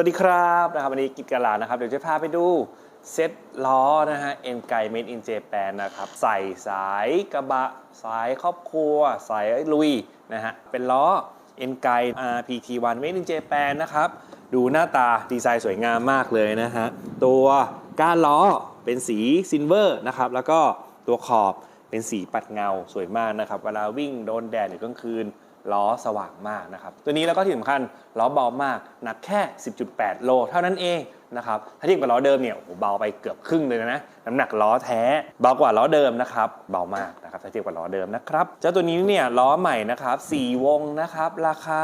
วัสดีครับนะครับวันนี้กิจกลานะครับเดี๋ยวจะพาไปดูเซ็ตล้อนะฮะเอ็นไกเมดอินเจแปนนะครับใส่สายกระบะ สายครอบครัว สายลุยนะฮะเป็นล้อเอ็นไก RPT1 Made in Japan นะครับดูหน้าตาดีไซน์สวยงามมากเลยนะฮะตัวก้านล้อเป็นสีซิลเวอร์นะครับแล้วก็ตัวขอบเป็นสีปัดเงาสวยมากนะครับเวลาวิ่งโดนแดดหรือกลางคืน ล้อสว่างมากนะครับ ตัวนี้แล้วก็ที่สำคัญล้อเบามาก หนักแค่ 10.8 โล เท่านั้นเองนะครับ ถ้าเทียบกับล้อเดิมเนี่ยโอ้โหเบาไปเกือบครึ่งเลยนะ น้ำหนักล้อแท้ เบากว่าล้อเดิมนะครับ เบามากนะครับ ถ้าเทียบกับล้อเดิมนะครับ เจ้าตัวนี้เนี่ยล้อใหม่นะครับ4วงนะครับ ราคา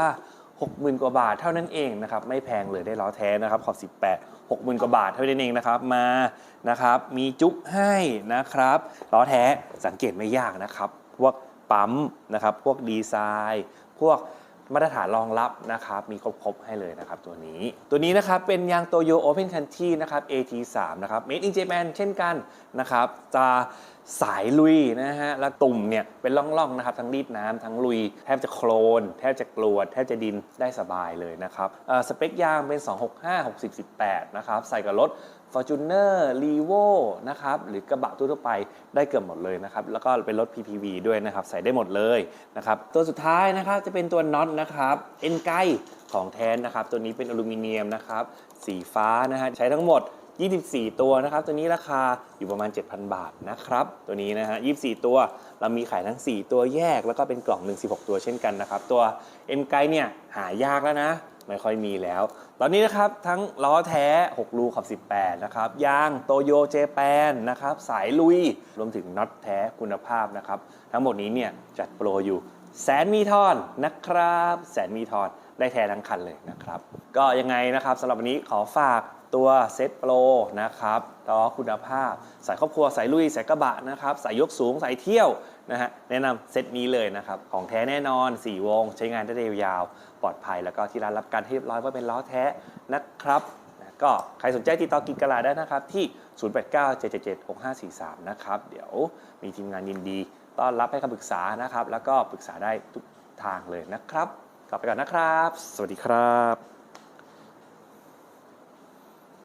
60,000 กว่าบาทเท่านั้นเองนะครับ ไม่แพงเลยได้ล้อแท้นะครับ ขอบ 18 60,000 กว่าบาทเท่านั้นเองนะครับ มานะครับ มีจุ๊บให้นะครับ ล้อแท้สังเกตไม่ยากนะครับพวก ปั๊มนะครับ พวกดีไซน์ พวกมาตรฐานรองรับนะครับ มีครบๆให้เลยนะครับตัวนี้ ตัวนี้นะครับเป็นยางโตโยโอเพนคันที่นะครับ AT3 นะครับ Made in Japan เช่นกันนะครับ จะสายลุยนะฮะ แล้วตุ่มเนี่ยเป็นร่องๆนะครับ ทั้งรีดน้ำทั้งลุย แทบจะโคลน แทบจะกรวด แทบจะดินได้สบายเลยนะครับสเปคยางเป็น 265 60 18 นะครับ ใส่กับรถ Fortuner r e v o นะครับ หรือกระบะทั่วไปได้เกือบหมดเลยนะครับ แล้วก็เป็นรถ PPV ด้วยนะครับ ใส่ได้หมดเลยนะครับ ตัวสุดท้ายนะครับจะเป็นตัวน็อตนะครับเอ็นไกของแทนนะครับ ตัวนี้เป็นอลูมิเนียมนะครับ สีฟ้านะฮะ ใช้ทั้งหมด 24 ตัวนะครับ ตัวนี้ราคาอยู่ประมาณ 7,000 บาทนะครับ ตัวนี้นะฮะ 24 ตัวเรามีขายทั้ง 4 ตัวแยกแล้วก็เป็นกล่อง 1 16 ตัวเช่นกันนะครับ ตัว M ไกเนี่ยหายากแล้วนะ ไม่ค่อยมีแล้ว ตอนนี้นะครับ ทั้งล้อแท้6รูขอบ 18 นะครับ ยางโตโยเจแปนนะครับ สายลุย รวมถึงน็อตแท้คุณภาพนะครับ ทั้งหมดนี้เนี่ยจัดโปรอยู่แสนมีทอนนะครับ แสนมีทอนได้แท้ทั้งคันเลยนะครับ ก็ยังไงนะครับสำหรับวันนี้ขอฝาก ตัวเซตโปรนะครับล้อคุณภาพสายครอบครัวสายลุยสายกระบะนะครับสายยกสูงสายเที่ยวนะฮะแนะนำเซตนี้เลยนะครับ ของแท้แน่นอน 4 วง ใช้งานได้ยาว ปลอดภัยแล้วก็ที่ร้านรับการให้เรียบร้อยว่าเป็นล้อแท้นะครับก็ใครสนใจติดต่อกินกะลาได้นะครับ ที่ 0897776543 นะครับ เดี๋ยวมีทีมงานยินดีต้อนรับให้คำปรึกษานะครับ แล้วก็ปรึกษาได้ทุกทางเลยนะครับ กลับไปก่อนนะครับ สวัสดีครับ